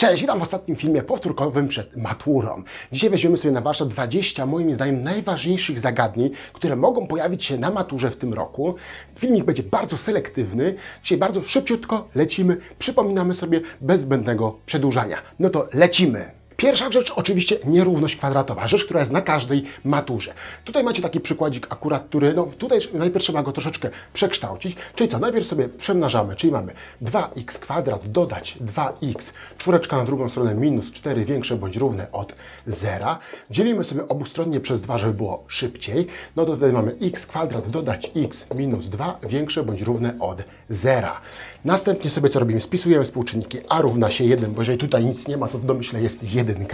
Cześć, witam w ostatnim filmie powtórkowym przed maturą. Dzisiaj weźmiemy sobie na warsztat 20, moim zdaniem, najważniejszych zagadnień, które mogą pojawić się na maturze w tym roku. Filmik będzie bardzo selektywny. Dzisiaj bardzo szybciutko lecimy, przypominamy sobie bez zbędnego przedłużania. No to lecimy! Pierwsza rzecz, oczywiście nierówność kwadratowa, rzecz, która jest na każdej maturze. Tutaj macie taki przykładzik akurat, który, no tutaj najpierw trzeba go troszeczkę przekształcić, czyli co, najpierw sobie przemnażamy, czyli mamy 2x kwadrat dodać 2x, czwóreczka na drugą stronę minus 4 większe bądź równe od zera. Dzielimy sobie obustronnie przez 2, żeby było szybciej, no to tutaj mamy x kwadrat dodać x minus 2 większe bądź równe od zera. Następnie sobie co robimy? Spisujemy współczynniki a równa się 1, bo jeżeli tutaj nic nie ma, to w domyśle jest 1,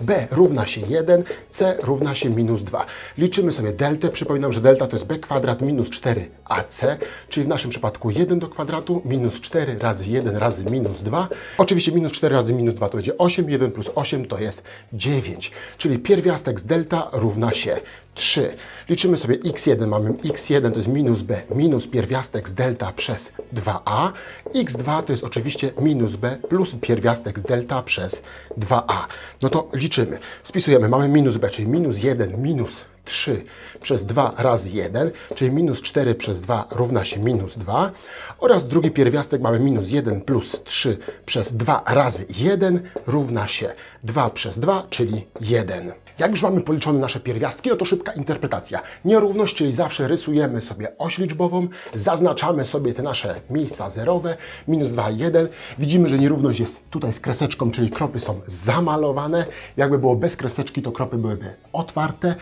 b równa się 1, c równa się minus 2. Liczymy sobie deltę. Przypominam, że delta to jest b kwadrat minus 4ac, czyli w naszym przypadku 1 do kwadratu minus 4 razy 1 razy minus 2. Oczywiście minus 4 razy minus 2 to będzie 8, 1 plus 8 to jest 9, czyli pierwiastek z delta równa się 3. Liczymy sobie x1, mamy x1 to jest minus b minus pierwiastek z delta przez 2a. x2 to jest oczywiście minus b plus pierwiastek z delta przez 2a. No to liczymy. Spisujemy, mamy minus b, czyli minus 1 minus 3 przez 2 razy 1, czyli minus 4 przez 2 równa się minus 2 oraz drugi pierwiastek mamy minus 1 plus 3 przez 2 razy 1 równa się 2 przez 2, czyli 1. Jak już mamy policzone nasze pierwiastki, no to szybka interpretacja. Nierówność, czyli zawsze rysujemy sobie oś liczbową, zaznaczamy sobie te nasze miejsca zerowe, minus 2, 1. Widzimy, że nierówność jest tutaj z kreseczką, czyli kropy są zamalowane. Jakby było bez kreseczki, to kropy byłyby otwarte.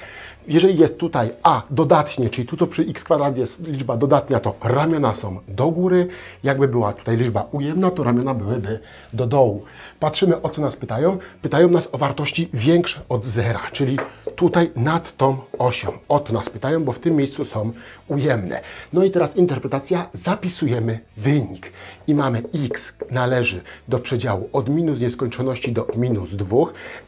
Jeżeli jest tutaj a dodatnie, czyli tu co przy x kwadrat jest liczba dodatnia, to ramiona są do góry. Jakby była tutaj liczba ujemna, to ramiona byłyby do dołu. Patrzymy o co nas pytają. Pytają nas o wartości większe od zera, czyli tutaj nad tą osią. O to nas pytają, bo w tym miejscu są ujemne. No i teraz interpretacja, zapisujemy wynik. I mamy x należy do przedziału od minus nieskończoności do minus 2.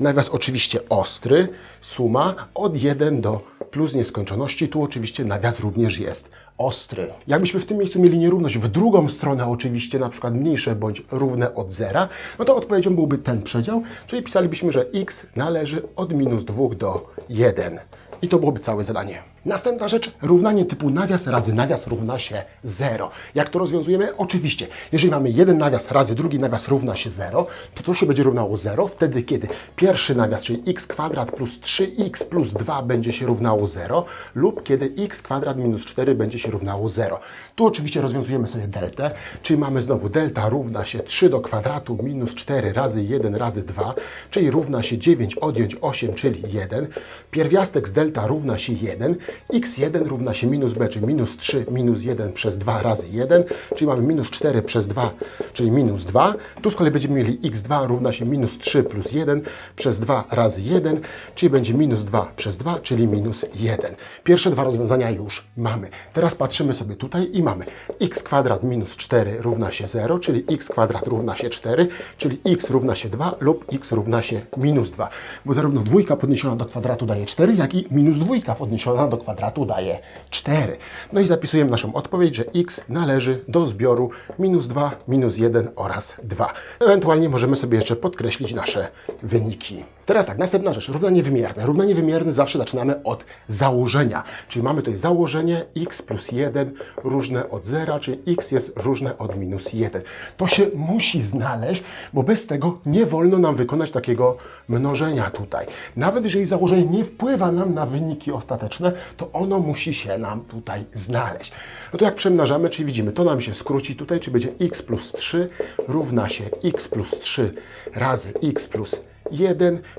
Nawias oczywiście ostry, suma od 1 do plus nieskończoności. Tu oczywiście nawias również jest ostry. Jakbyśmy w tym miejscu mieli nierówność w drugą stronę, oczywiście na przykład mniejsze bądź równe od zera, no to odpowiedzią byłby ten przedział, czyli pisalibyśmy, że x należy od minus 2 do 1. I to byłoby całe zadanie. Następna rzecz, równanie typu nawias razy nawias równa się 0. Jak to rozwiązujemy? Oczywiście, jeżeli mamy jeden nawias razy drugi nawias równa się 0, to to się będzie równało 0 wtedy, kiedy pierwszy nawias, czyli x kwadrat plus 3x plus 2 będzie się równało 0 lub kiedy x kwadrat minus 4 będzie się równało 0. Tu oczywiście rozwiązujemy sobie deltę, czyli mamy znowu delta równa się 3 do kwadratu minus 4 razy 1 razy 2, czyli równa się 9 odjąć 8, czyli 1. Pierwiastek z delta równa się 1 x1 równa się minus b, czyli minus 3 minus 1 przez 2 razy 1, czyli mamy minus 4 przez 2, czyli minus 2. Tu z kolei będziemy mieli x2 równa się minus 3 plus 1 przez 2 razy 1, czyli będzie minus 2 przez 2, czyli minus 1. Pierwsze dwa rozwiązania już mamy. Teraz patrzymy sobie tutaj i mamy x kwadrat minus 4 równa się 0, czyli x kwadrat równa się 4, czyli x równa się 2 lub x równa się minus 2. Bo zarówno dwójka podniesiona do kwadratu daje 4, jak i minus dwójka podniesiona do kwadratu daje 4. No i zapisujemy naszą odpowiedź, że x należy do zbioru minus 2, minus 1 oraz 2. Ewentualnie możemy sobie jeszcze podkreślić nasze wyniki. Teraz tak, następna rzecz, równanie wymierne. Równanie wymierne zawsze zaczynamy od założenia, czyli mamy tutaj założenie x plus 1 różne od 0, czyli x jest różne od minus 1. To się musi znaleźć, bo bez tego nie wolno nam wykonać takiego mnożenia tutaj. Nawet jeżeli założenie nie wpływa nam na wyniki ostateczne, to ono musi się nam tutaj znaleźć. No to jak przemnażamy, czyli widzimy, to nam się skróci tutaj, czyli będzie x plus 3 równa się x plus 3 razy x plus 1,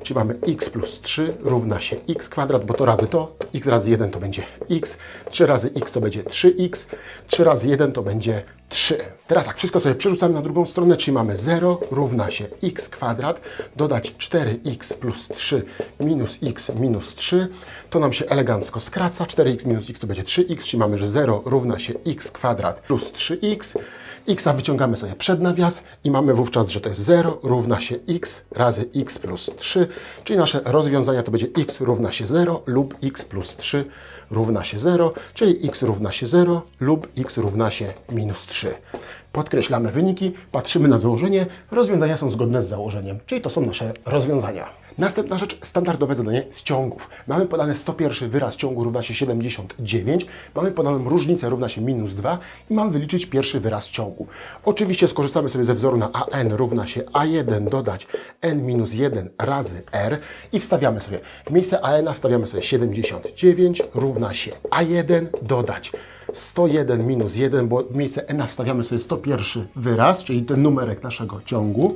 czyli mamy x plus 3 równa się x kwadrat, bo to razy to x razy 1 to będzie x, 3 razy x to będzie 3x, 3 razy 1 to będzie 3. Teraz tak, wszystko sobie przerzucamy na drugą stronę, czyli mamy 0 równa się x kwadrat, dodać 4x plus 3 minus x minus 3, to nam się elegancko skraca, 4x minus x to będzie 3x, czyli mamy, że 0 równa się x kwadrat plus 3x, x. Wyciągamy sobie przed nawias i mamy wówczas, że to jest 0 równa się x razy x plus 3, czyli nasze rozwiązania to będzie x równa się 0 lub x plus 3 równa się 0, czyli x równa się 0 lub x równa się minus 3. Podkreślamy wyniki, patrzymy na założenie, rozwiązania są zgodne z założeniem, czyli to są nasze rozwiązania. Następna rzecz, standardowe zadanie z ciągów. Mamy podane 101 wyraz ciągu równa się 79, mamy podaną różnicę równa się minus 2 i mam wyliczyć pierwszy wyraz ciągu. Oczywiście skorzystamy sobie ze wzoru na an równa się a1 dodać n minus 1 razy r i wstawiamy sobie, w miejsce an wstawiamy sobie 79 równa się a1 dodać 101 minus 1, bo w miejsce n wstawiamy sobie 101 wyraz, czyli ten numerek naszego ciągu,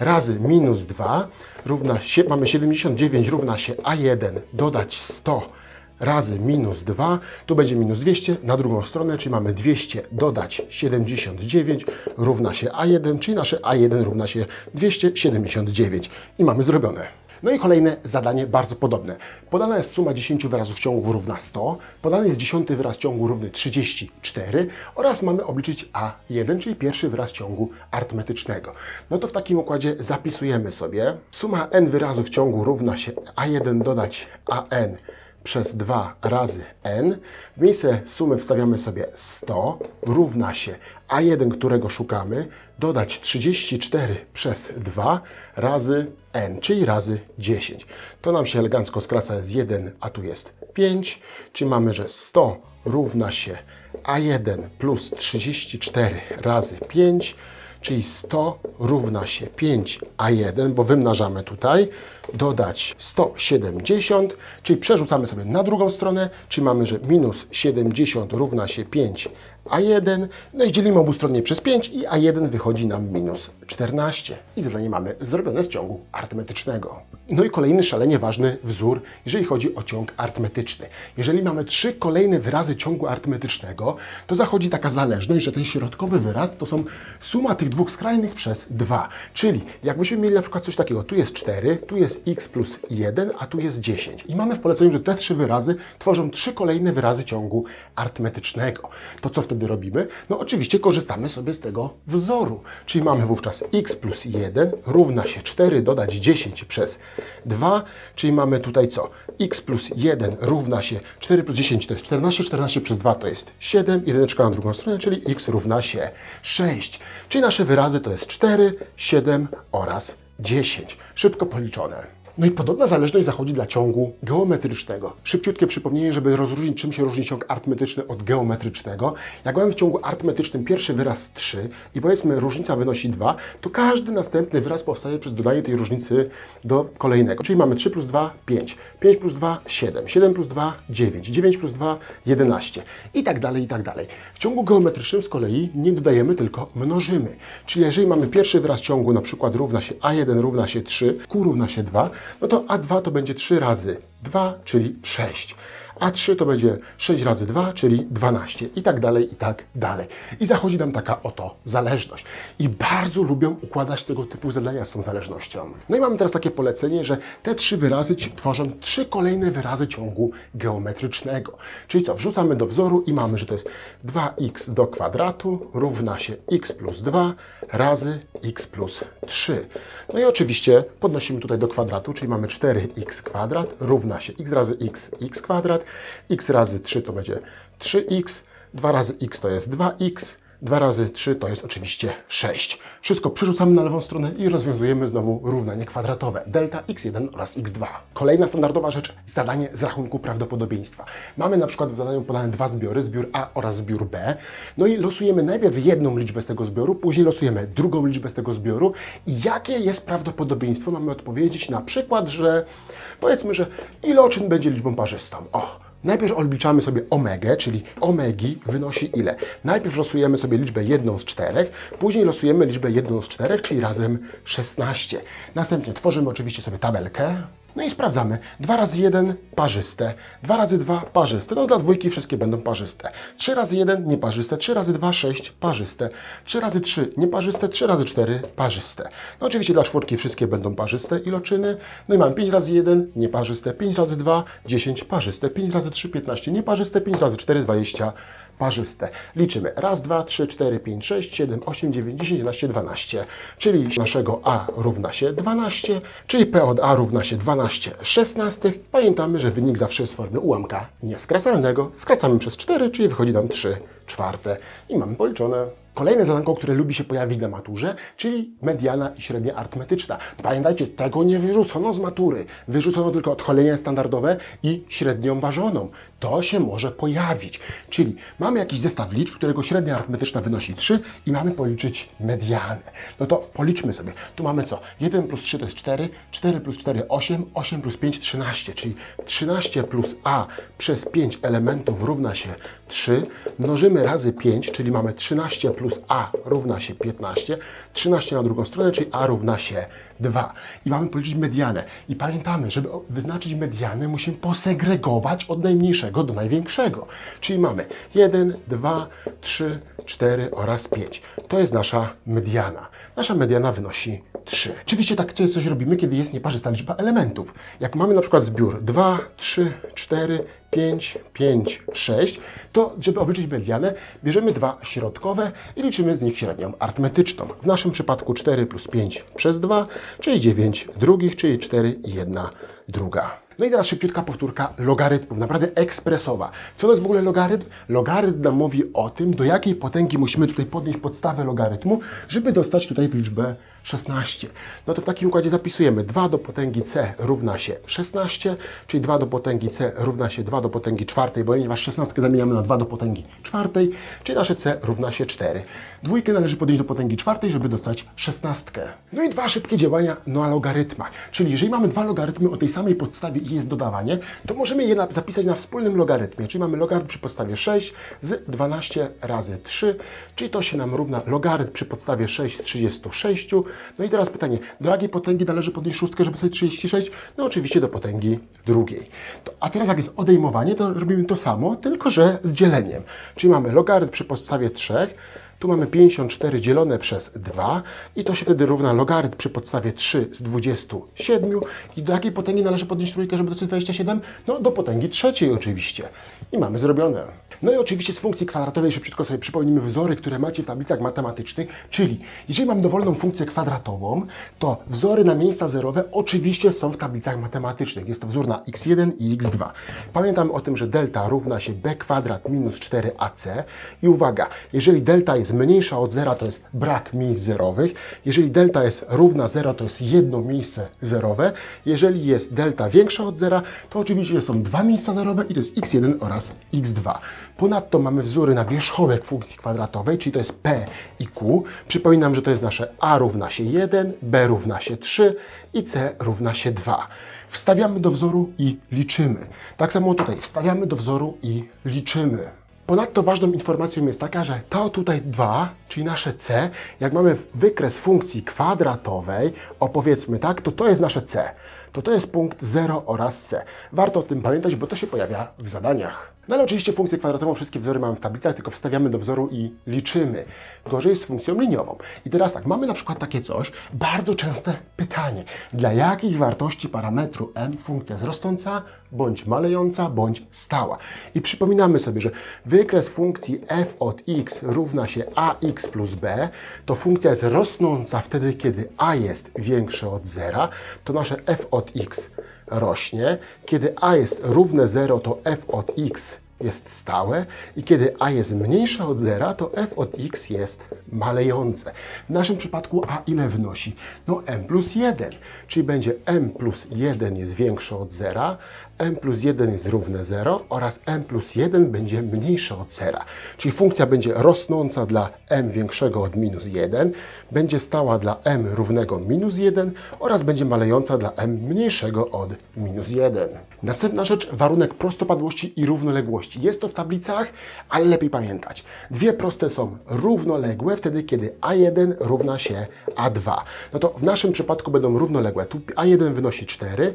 razy minus 2 równa się, mamy 79 równa się a1 dodać 100 razy minus 2, tu będzie minus 200 na drugą stronę, czyli mamy 200 dodać 79 równa się a1, czyli nasze a1 równa się 279 i mamy zrobione. No i kolejne zadanie bardzo podobne. Podana jest suma 10 wyrazów ciągu równa 100, podany jest 10 wyraz ciągu równy 34 oraz mamy obliczyć A1, czyli pierwszy wyraz ciągu arytmetycznego. No to w takim układzie zapisujemy sobie suma n wyrazów ciągu równa się A1 dodać AN przez 2 razy n. W miejsce sumy wstawiamy sobie 100 równa się a1, którego szukamy, dodać 34 przez 2 razy n, czyli razy 10. To nam się elegancko skraca z 1, a tu jest 5, czyli mamy, że 100 równa się a1 plus 34 razy 5, czyli 100 równa się 5a1, bo wymnażamy tutaj, dodać 170, czyli przerzucamy sobie na drugą stronę, czyli mamy, że minus 70 równa się 5a1, no i dzielimy obustronnie przez 5 i a1 wychodzi nam minus 14. I zadanie mamy zrobione z ciągu arytmetycznego. No i kolejny szalenie ważny wzór, jeżeli chodzi o ciąg arytmetyczny. Jeżeli mamy trzy kolejne wyrazy ciągu arytmetycznego, to zachodzi taka zależność, że ten środkowy wyraz to są suma tych dwóch skrajnych przez 2. Czyli jakbyśmy mieli na przykład coś takiego, tu jest 4, tu jest x plus 1, a tu jest 10. I mamy w poleceniu, że te trzy wyrazy tworzą trzy kolejne wyrazy ciągu arytmetycznego. To co wtedy robimy? No oczywiście korzystamy sobie z tego wzoru. Czyli mamy wówczas x plus 1 równa się 4 dodać 10 przez 2, czyli mamy tutaj co? x plus 1 równa się 4 plus 10 to jest 14, 14 przez 2 to jest 7, jedyneczka na drugą stronę, czyli x równa się 6. Czyli nasze wyrazy to jest 4, 7 oraz 10. Szybko policzone. No i podobna zależność zachodzi dla ciągu geometrycznego. Szybciutkie przypomnienie, żeby rozróżnić, czym się różni ciąg arytmetyczny od geometrycznego. Jak mamy w ciągu arytmetycznym pierwszy wyraz 3 i powiedzmy różnica wynosi 2, to każdy następny wyraz powstaje przez dodanie tej różnicy do kolejnego. Czyli mamy 3 plus 2, 5, 5 plus 2, 7, 7 plus 2, 9, 9 plus 2, 11 i tak dalej, i tak dalej. W ciągu geometrycznym z kolei nie dodajemy, tylko mnożymy. Czyli jeżeli mamy pierwszy wyraz ciągu, na przykład równa się a1 równa się 3, q równa się 2, no to A2 to będzie 3 razy 2, czyli 6. A3 to będzie 6 razy 2, czyli 12 i tak dalej, i tak dalej. I zachodzi nam taka oto zależność. I bardzo lubią układać tego typu zadania z tą zależnością. No i mamy teraz takie polecenie, że te trzy wyrazy tworzą trzy kolejne wyrazy ciągu geometrycznego. Czyli co, wrzucamy do wzoru i mamy, że to jest 2x do kwadratu równa się x plus 2 razy x plus 3. No i oczywiście podnosimy tutaj do kwadratu, czyli mamy 4x kwadrat równa się x razy x, x kwadrat, x razy 3 to będzie 3x, 2 razy x to jest 2x, 2 razy 3 to jest oczywiście 6. Wszystko przerzucamy na lewą stronę i rozwiązujemy znowu równanie kwadratowe. Delta x1 oraz x2. Kolejna standardowa rzecz, zadanie z rachunku prawdopodobieństwa. Mamy na przykład w zadaniu podane dwa zbiory, zbiór A oraz zbiór B. No i losujemy najpierw jedną liczbę z tego zbioru, później losujemy drugą liczbę z tego zbioru i jakie jest prawdopodobieństwo? Mamy odpowiedzieć na przykład, że powiedzmy, że iloczyn będzie liczbą parzystą. Najpierw odliczamy sobie omegę, czyli omegi wynosi ile? Najpierw losujemy sobie liczbę jedną z czterech, później losujemy liczbę jedną z czterech, czyli razem 16. Następnie tworzymy oczywiście sobie tabelkę. No i sprawdzamy. 2 razy 1 parzyste, 2 razy 2 parzyste. No dla dwójki wszystkie będą parzyste. 3 razy 1 nieparzyste, 3 razy 2 6 parzyste, 3 razy 3 nieparzyste, 3 razy 4 parzyste. No oczywiście dla czwórki wszystkie będą parzyste iloczyny. No i mamy 5 razy 1 nieparzyste, 5 razy 2 10 parzyste, 5 razy 3 15 nieparzyste, 5 razy 4 20 parzyste. Liczymy. Raz, dwa, trzy, cztery, pięć, sześć, siedem, osiem, dziewięć, dziesięć, jedenaście, dwanaście. Czyli naszego A równa się 12, czyli P od A równa się 12 szesnastych. Pamiętamy, że wynik zawsze jest z formy ułamka nieskracalnego. Skracamy przez 4, czyli wychodzi nam 3 czwarte i mamy policzone. Kolejne zadanko, które lubi się pojawić na maturze, czyli mediana i średnia arytmetyczna. Pamiętajcie, tego nie wyrzucono z matury. Wyrzucono tylko odchylenie standardowe i średnią ważoną. To się może pojawić. Czyli mamy jakiś zestaw liczb, którego średnia arytmetyczna wynosi 3 i mamy policzyć medianę. No to policzmy sobie. Tu mamy co? 1 plus 3 to jest 4, 4 plus 4 8, 8 plus 5 13, czyli 13 plus a przez 5 elementów równa się 3. Mnożymy razy 5, czyli mamy 13 plus a równa się 15, 13 na drugą stronę, czyli a równa się 2. I mamy policzyć medianę. I pamiętamy, żeby wyznaczyć medianę, musimy posegregować od najmniejszego do największego. Czyli mamy 1, 2, 3, 4 oraz 5. To jest nasza mediana. Nasza mediana wynosi 3. Oczywiście tak coś robimy, kiedy jest nieparzysta liczba elementów. Jak mamy na przykład zbiór 2, 3, 4, 5, 5, 6, to żeby obliczyć medianę, bierzemy dwa środkowe i liczymy z nich średnią arytmetyczną. W naszym przypadku 4 plus 5 przez 2, czyli 9 drugich, czyli 4 i 1 druga. No i teraz szybciutka powtórka logarytmów, naprawdę ekspresowa. Co to jest w ogóle logarytm? Logarytm nam mówi o tym, do jakiej potęgi musimy tutaj podnieść podstawę logarytmu, żeby dostać tutaj liczbę 16. No to w takim układzie zapisujemy 2 do potęgi c równa się 16, czyli 2 do potęgi c równa się 2 do potęgi czwartej, bo ponieważ 16 zamieniamy na 2 do potęgi czwartej, czyli nasze c równa się 4. Dwójkę należy podnieść do potęgi czwartej, żeby dostać 16. No i dwa szybkie działania na logarytmach, czyli jeżeli mamy dwa logarytmy o tej samej podstawie i jest dodawanie, to możemy je zapisać na wspólnym logarytmie, czyli mamy logarytm przy podstawie 6 z 12 razy 3, czyli to się nam równa logarytm przy podstawie 6 z 36. No i teraz pytanie, do jakiej potęgi należy podnieść szóstkę, żeby sobie 36? No oczywiście do potęgi drugiej. To, a teraz jak jest odejmowanie, to robimy to samo, tylko że z dzieleniem. Czyli mamy logarytm przy podstawie 3, tu mamy 54 dzielone przez 2 i to się wtedy równa logarytm przy podstawie 3 z 27. I do jakiej potęgi należy podnieść trójkę, żeby dostać 27? No do potęgi trzeciej oczywiście. I mamy zrobione. No i oczywiście z funkcji kwadratowej szybciutko sobie przypomnimy wzory, które macie w tablicach matematycznych, czyli jeżeli mam dowolną funkcję kwadratową, to wzory na miejsca zerowe oczywiście są w tablicach matematycznych. Jest to wzór na x1 i x2. Pamiętam o tym, że delta równa się b kwadrat minus 4ac i uwaga, jeżeli delta jest mniejsza od zera, to jest brak miejsc zerowych. Jeżeli delta jest równa 0, to jest jedno miejsce zerowe. Jeżeli jest delta większa od zera, to oczywiście są dwa miejsca zerowe i to jest x1 oraz x2. Ponadto mamy wzóry na wierzchołek funkcji kwadratowej, czyli to jest p i q. Przypominam, że to jest nasze a równa się 1, b równa się 3 i c równa się 2. Wstawiamy do wzoru i liczymy. Tak samo tutaj wstawiamy do wzoru i liczymy. Ponadto ważną informacją jest taka, że to tutaj 2, czyli nasze c, jak mamy wykres funkcji kwadratowej, opowiedzmy tak, to to jest nasze c. To to jest punkt 0 oraz c. Warto o tym pamiętać, bo to się pojawia w zadaniach. No ale oczywiście funkcję kwadratową wszystkie wzory mamy w tablicach, tylko wstawiamy do wzoru i liczymy. Gorzej jest z funkcją liniową. I teraz tak, mamy na przykład takie coś, bardzo częste pytanie. Dla jakich wartości parametru m funkcja jest rosnąca, bądź malejąca, bądź stała? I przypominamy sobie, że wykres funkcji f od x równa się ax plus b, to funkcja jest rosnąca wtedy, kiedy a jest większe od zera, to nasze f od x rośnie. Kiedy a jest równe 0, to f od x jest stałe i kiedy a jest mniejsze od zera, to f od x jest malejące. W naszym przypadku a ile wynosi? No m plus 1, czyli będzie m plus 1 jest większe od zera, m plus 1 jest równe 0 oraz m plus 1 będzie mniejsze od zera. Czyli funkcja będzie rosnąca dla m większego od minus 1, będzie stała dla m równego minus 1 oraz będzie malejąca dla m mniejszego od minus 1. Następna rzecz, warunek prostopadłości i równoległości. Jest to w tablicach, ale lepiej pamiętać. Dwie proste są równoległe wtedy, kiedy a1 równa się a2. No to w naszym przypadku będą równoległe. Tu a1 wynosi 4,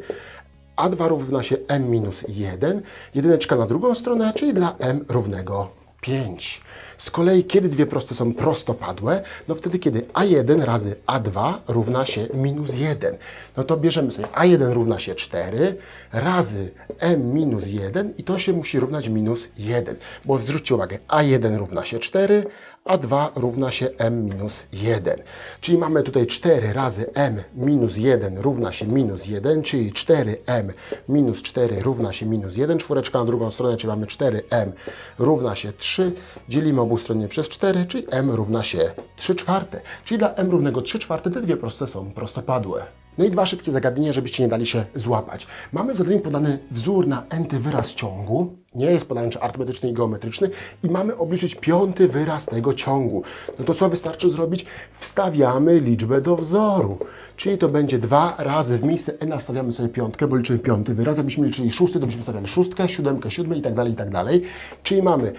a2 równa się m minus 1, jedyneczka na drugą stronę, czyli dla m równego 5. Z kolei, kiedy dwie proste są prostopadłe, no wtedy, kiedy a1 razy a2 równa się minus 1. No to bierzemy sobie a1 równa się 4 razy m minus 1 i to się musi równać minus 1. Bo zwróćcie uwagę, a1 równa się 4, a 2 równa się m minus 1. Czyli mamy tutaj 4 razy m minus 1 równa się minus 1, czyli 4m minus 4 równa się minus 1, czwóreczka na drugą stronę, czyli mamy 4m równa się 3, dzielimy obustronnie przez 4, czyli m równa się 3 czwarte. Czyli dla m równego 3 czwarte te dwie proste są prostopadłe. No i dwa szybkie zagadnienia, żebyście nie dali się złapać. Mamy w zadaniu podany wzór na n wyraz ciągu. Nie jest podany czy arytmetyczny i geometryczny. I mamy obliczyć piąty wyraz tego ciągu. No to co wystarczy zrobić? Wstawiamy liczbę do wzoru. Czyli to będzie dwa razy w miejsce n wstawiamy sobie piątkę, bo liczymy piąty wyraz. Jakbyśmy liczyli szósty, to byśmy stawiali szóstkę, siódemkę, siódme i tak dalej, i tak dalej. Czyli mamy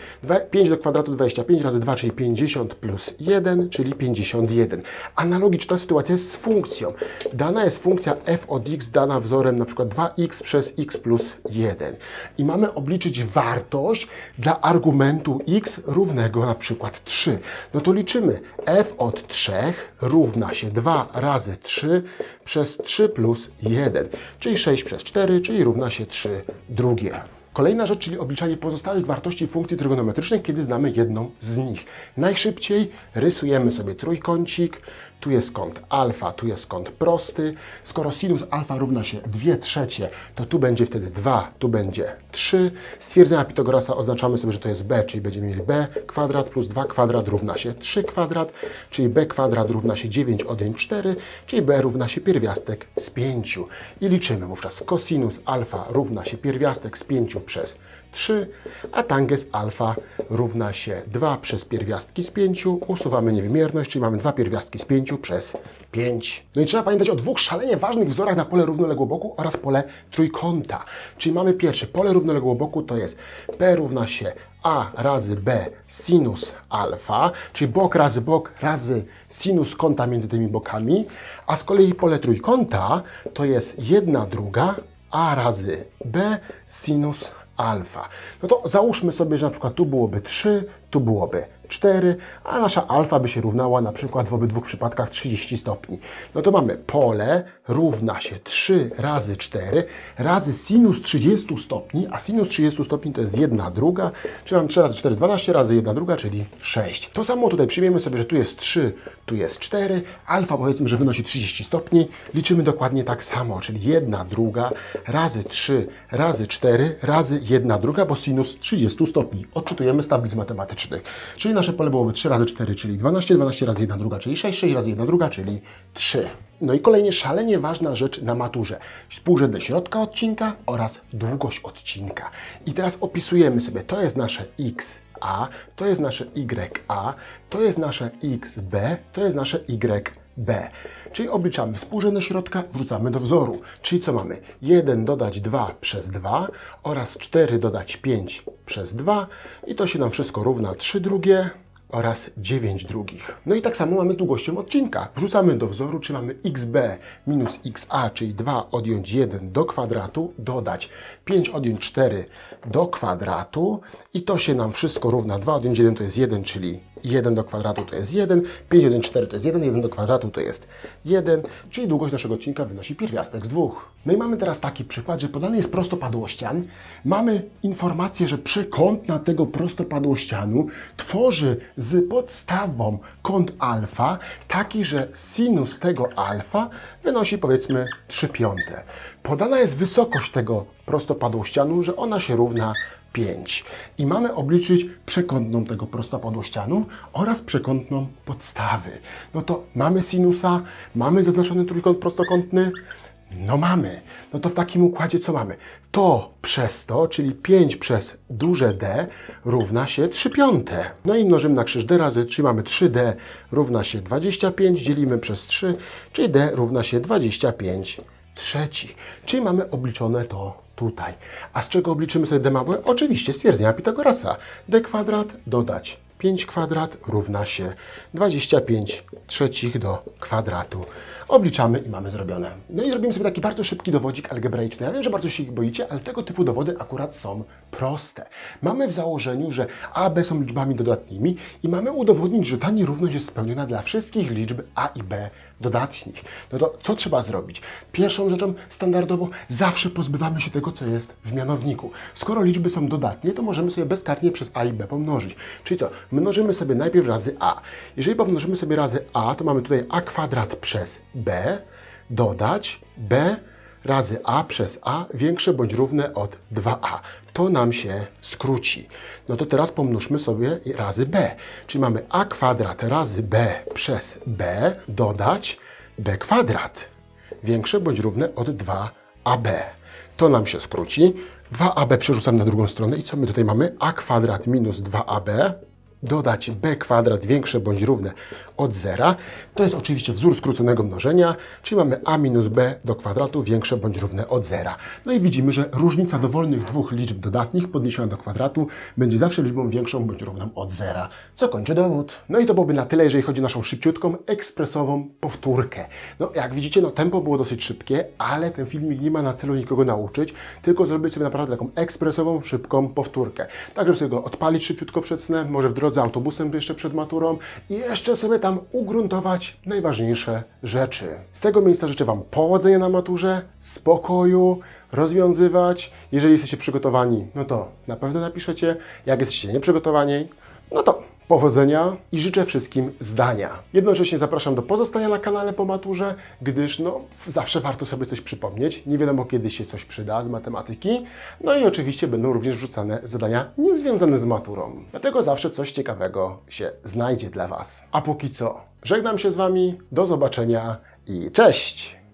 5 do kwadratu 25 razy 2, czyli 50 plus 1, czyli 51. Analogiczna sytuacja jest z funkcją. Dana jest funkcja f od x dana wzorem na przykład 2x przez x plus 1. I mamy obliczyć wartość dla argumentu x równego na przykład 3. No to liczymy f od 3 równa się 2 razy 3 przez 3 plus 1, czyli 6 przez 4, czyli równa się 3 drugie. Kolejna rzecz, czyli obliczanie pozostałych wartości funkcji trygonometrycznych, kiedy znamy jedną z nich. Najszybciej rysujemy sobie trójkącik, tu jest kąt alfa, tu jest kąt prosty. Skoro sinus alfa równa się 2 trzecie, to tu będzie wtedy 2, tu będzie 3. Stwierdzenia Pitagorasa oznaczamy sobie, że to jest b, czyli będziemy mieli b kwadrat plus 2 kwadrat równa się 3 kwadrat, czyli b kwadrat równa się 9 odjąć 4, czyli b równa się pierwiastek z 5. I liczymy wówczas cosinus alfa równa się pierwiastek z 5 przez 3, a tangens alfa równa się 2 przez pierwiastki z 5. Usuwamy niewymierność, czyli mamy 2 pierwiastki z 5 przez 5. No i trzeba pamiętać o dwóch szalenie ważnych wzorach na pole równoległoboku oraz pole trójkąta. Czyli mamy pierwsze pole równoległoboku to jest P równa się a razy b sinus alfa, czyli bok razy bok razy sinus kąta między tymi bokami, a z kolei pole trójkąta to jest 1 druga a razy b sinus alfa. No to załóżmy sobie, że na przykład tu byłoby 3, tu byłoby 4, a nasza alfa by się równała na przykład w obydwu przypadkach 30 stopni. No to mamy pole równa się 3 razy 4 razy sinus 30 stopni, a sinus 30 stopni to jest 1 druga, czyli mam 3 razy 4, 12 razy 1 druga, czyli 6. To samo tutaj przyjmiemy sobie, że tu jest 3, tu jest 4, alfa powiedzmy, że wynosi 30 stopni, liczymy dokładnie tak samo, czyli 1 druga razy 3 razy 4 razy 1 druga, bo sinus 30 stopni. Odczytujemy z tablic. Czyli nasze pole byłoby 3 razy 4, czyli 12, 12 razy 1 druga, czyli 6, 6 razy 1 druga, czyli 3. No i kolejnie szalenie ważna rzecz na maturze. Współrzędne środka odcinka oraz długość odcinka. I teraz opisujemy sobie, to jest nasze x, a, to jest nasze YA, to jest nasze XB, to jest nasze YB. Czyli obliczamy współrzędne środka, wrzucamy do wzoru. Czyli co mamy? 1 dodać 2 przez 2 oraz 4 dodać 5 przez 2 i to się nam wszystko równa 3 drugie oraz 9 drugich. No i tak samo mamy długością odcinka. Wrzucamy do wzoru, czy mamy xb minus xa, czyli 2 odjąć 1 do kwadratu, dodać 5 odjąć 4 do kwadratu i to się nam wszystko równa 2 odjąć 1 to jest 1, czyli 1 do kwadratu to jest 1, 5 odjąć 4 to jest 1, 1 do kwadratu to jest 1, czyli długość naszego odcinka wynosi pierwiastek z dwóch. No i mamy teraz taki przykład, że podany jest prostopadłościan. Mamy informację, że przekątna tego prostopadłościanu tworzy z podstawą kąt alfa, taki, że sinus tego alfa wynosi powiedzmy 3 piąte. Podana jest wysokość tego prostopadłościanu, że ona się równa 5. I mamy obliczyć przekątną tego prostopadłościanu oraz przekątną podstawy. No to mamy sinusa, mamy zaznaczony trójkąt prostokątny, no mamy. No to w takim układzie co mamy? To przez to, czyli 5 przez duże D równa się 3 piąte. No i mnożymy na krzyż D razy, czyli mamy 3D równa się 25, dzielimy przez 3, czyli D równa się 25 trzeci. Czyli mamy obliczone to tutaj. A z czego obliczymy sobie D małe? Oczywiście stwierdzenia Pitagorasa. D kwadrat dodać 5 kwadrat równa się 25 trzecich do kwadratu. Obliczamy i mamy zrobione. No i zrobimy sobie taki bardzo szybki dowodzik algebraiczny. Ja wiem, że bardzo się ich boicie, ale tego typu dowody akurat są proste. Mamy w założeniu, że a, b są liczbami dodatnimi i mamy udowodnić, że ta nierówność jest spełniona dla wszystkich liczb a i b dodatnich. No to co trzeba zrobić? Pierwszą rzeczą standardowo zawsze pozbywamy się tego, co jest w mianowniku. Skoro liczby są dodatnie, to możemy sobie bezkarnie przez a i b pomnożyć. Czyli co? Mnożymy sobie najpierw razy a. Jeżeli pomnożymy sobie razy a, to mamy tutaj a kwadrat przez b, dodać b razy a przez a większe bądź równe od 2a. To nam się skróci. No to teraz pomnóżmy sobie razy b. Czyli mamy a kwadrat razy b przez b dodać b kwadrat większe bądź równe od 2ab. To nam się skróci. 2ab przerzucam na drugą stronę i co my tutaj mamy? a kwadrat minus 2ab dodać b kwadrat większe bądź równe od zera. To jest oczywiście wzór skróconego mnożenia, czyli mamy a minus b do kwadratu większe bądź równe od zera. No i widzimy, że różnica dowolnych dwóch liczb dodatnich podniesiona do kwadratu będzie zawsze liczbą większą bądź równą od zera, co kończy dowód. No i to byłoby na tyle, jeżeli chodzi o naszą szybciutką, ekspresową powtórkę. No jak widzicie, no tempo było dosyć szybkie, ale ten filmik nie ma na celu nikogo nauczyć, tylko zrobić sobie naprawdę taką ekspresową, szybką powtórkę. Tak, żeby sobie go odpalić szybciutko przed snem, może w drodze autobusem jeszcze przed maturą i jeszcze sobie tam ugruntować najważniejsze rzeczy. Z tego miejsca życzę Wam powodzenia na maturze, spokoju, rozwiązywać. Jeżeli jesteście przygotowani, no to na pewno napiszecie. Jak jesteście nieprzygotowani, no to powodzenia i życzę wszystkim zdania. Jednocześnie zapraszam do pozostania na kanale po maturze, gdyż no, zawsze warto sobie coś przypomnieć. Nie wiadomo kiedy się coś przyda z matematyki. No i oczywiście będą również wrzucane zadania niezwiązane z maturą. Dlatego zawsze coś ciekawego się znajdzie dla Was. A póki co, żegnam się z Wami, do zobaczenia i cześć!